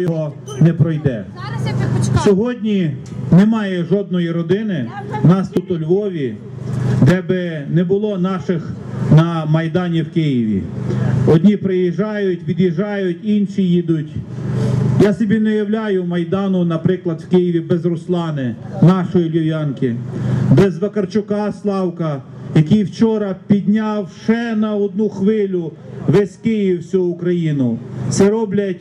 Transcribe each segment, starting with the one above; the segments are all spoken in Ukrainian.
його не пройде. Сьогодні немає жодної родини нас тут у Львові, де би не було наших на Майдані в Києві. Одні приїжджають, від'їжджають, інші їдуть. Я собі не уявляю Майдану, наприклад, в Києві без Руслани, нашої львів'янки, без Вакарчука Славка, який вчора підняв ще на одну хвилю весь Київ, всю Україну. Це роблять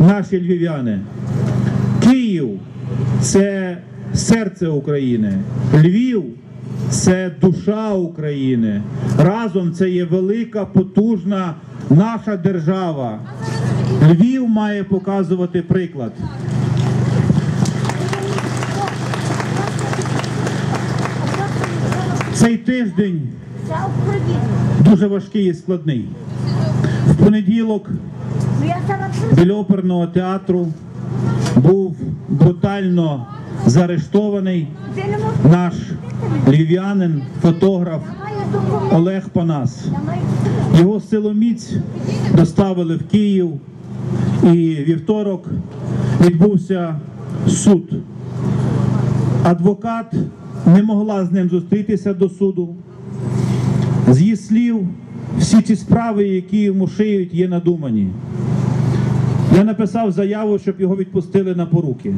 наші львів'яни. Київ це серце України. Львів це душа України. Разом це є велика, потужна наша держава. Львів має показувати приклад. Цей тиждень дуже важкий і складний. В понеділок біля оперного театру був брутально заарештований наш львів'янин, фотограф Олег Панас. Його силоміць доставили в Київ, і вівторок відбувся суд. Адвокат не могла з ним зустрітися до суду. З її слів, всі ці справи, які йому шиють, є надумані. Я написав заяву, щоб його відпустили на поруки.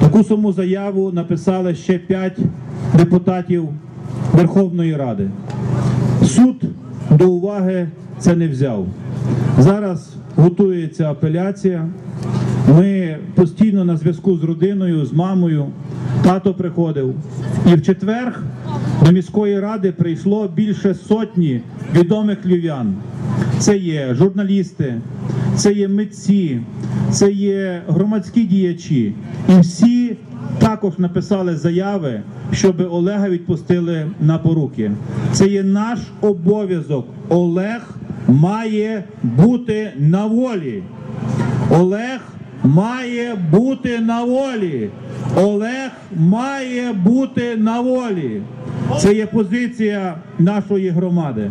Таку саму заяву написали ще п'ять депутатів Верховної Ради. Суд до уваги це не взяв. Зараз готується апеляція. Ми постійно на зв'язку з родиною, з мамою. Тато приходив. І в четвер до міської ради прийшло більше сотні відомих львів'ян. Це є журналісти, це є митці, це є громадські діячі. І всі також написали заяви, щоб Олега відпустили на поруки. Це є наш обов'язок. Олег має бути на волі. Олег має бути на волі. Олег має бути на волі. Це є позиція нашої громади.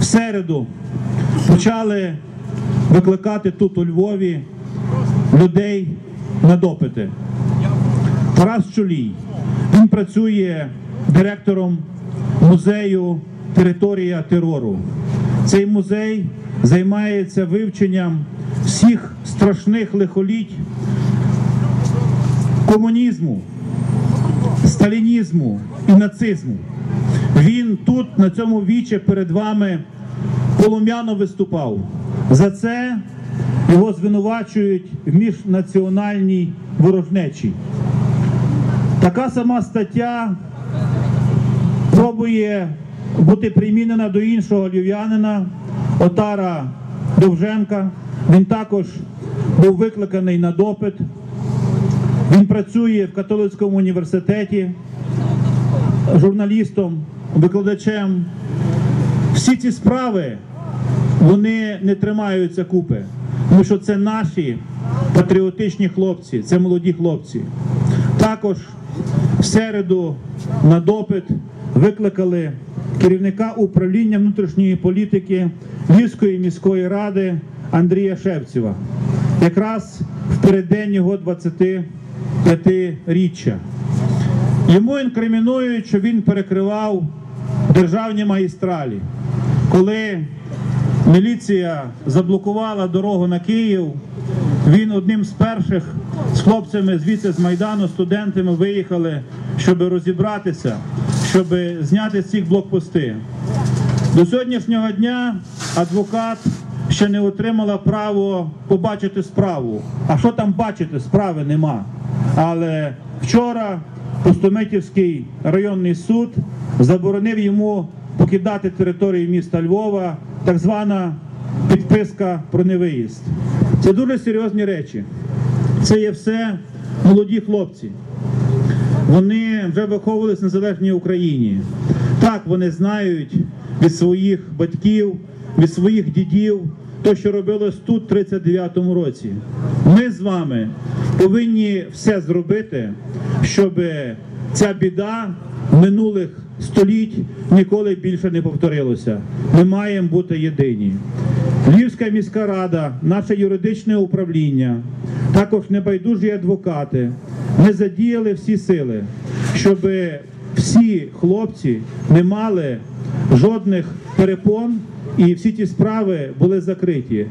В середу почали викликати тут у Львові людей на допити. Тарас Чолій. Він працює директором музею Територія терору. Цей музей займається вивченням всіх страшних лихоліть комунізму, сталінізму і нацизму. Він тут, на цьому віче перед вами полум'яно виступав. За це його звинувачують в міжнаціональній ворожнечі. Така сама стаття пробує бути примінена до іншого львів'янина Отара Довженка. Він також був викликаний на допит. Він працює в католицькому університеті журналістом, викладачем. Всі ці справи вони не тримаються купи, тому що це наші патріотичні хлопці, це молоді хлопці. Також в середу на допит викликали керівника управління внутрішньої політики Львівської міської ради Андрія Шевцева, якраз в переддень його 25-річчя. Йому інкримінують, що він перекривав державні магістралі. Коли міліція заблокувала дорогу на Київ, він одним з перших з хлопцями звідси з Майдану, студентами виїхали, щоб розібратися, щоб зняти з цих блокпости. До сьогоднішнього дня адвокат ще не отримала право побачити справу. А що там бачити? Справи нема. Але вчора Пустомитівський районний суд заборонив йому покидати територію міста Львова, так звана підписка про невиїзд. Це дуже серйозні речі. Це є все молоді хлопці. Вони вже виховувалися в незалежній Україні. Так, вони знають від своїх батьків, від своїх дідів, то, що робилось тут в 39-му році. Ми з вами повинні все зробити, щоб ця біда минулих століть ніколи більше не повторилася. Ми маємо бути єдині. Львівська міська рада, наше юридичне управління, також небайдужі адвокати. Ми задіяли всі сили, щоб всі хлопці не мали жодних перепон і всі ті справи були закриті.